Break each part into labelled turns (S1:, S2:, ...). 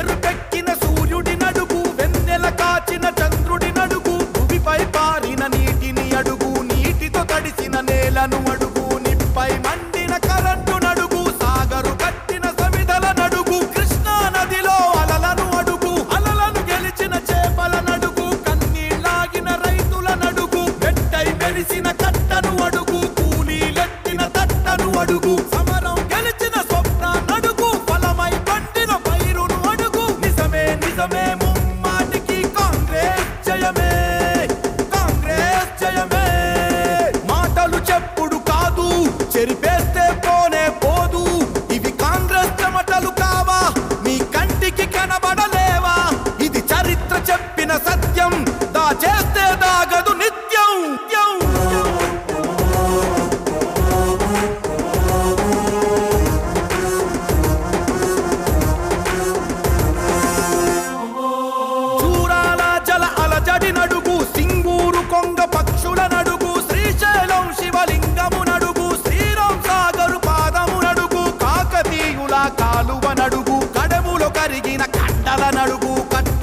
S1: ఎరుపెక్కిన సూర్యుడి నడుగు వెన్నెల కాచిన చంద్రుడి నడుగు భూమిపై పారిన నీటిని అడుగు నీటితో తడిసిన నేలను అడుగు నిప్పై మండిన కరెంటు నడుగు సాగరు కట్టిన సమిదల నడుగు కృష్ణా నదిలో అలలను అడుగు అలలను గెలిచిన చేపల నడుగు కన్నీళ్ళాగిన రైతుల నడుగు వెట్టై మెరిసిన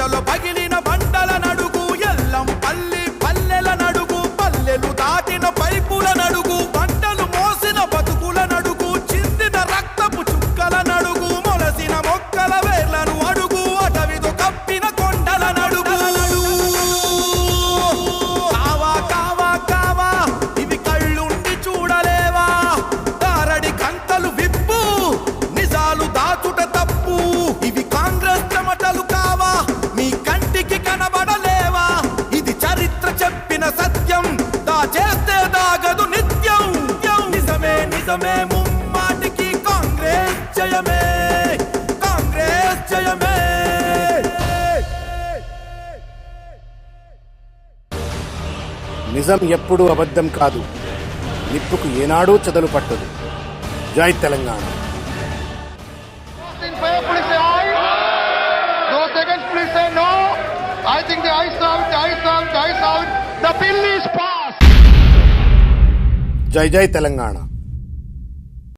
S1: కట్టలో పగిలిన జయమే ముంబాటికి కాంగ్రెస్ జయమే కాంగ్రెస్ జయమే.
S2: నిజం ఎప్పుడు అబద్ధం కాదు. నిప్పుకు ఏనాడు చదలు పట్టదు. జై తెలంగాణ. జై జై తెలంగాణ.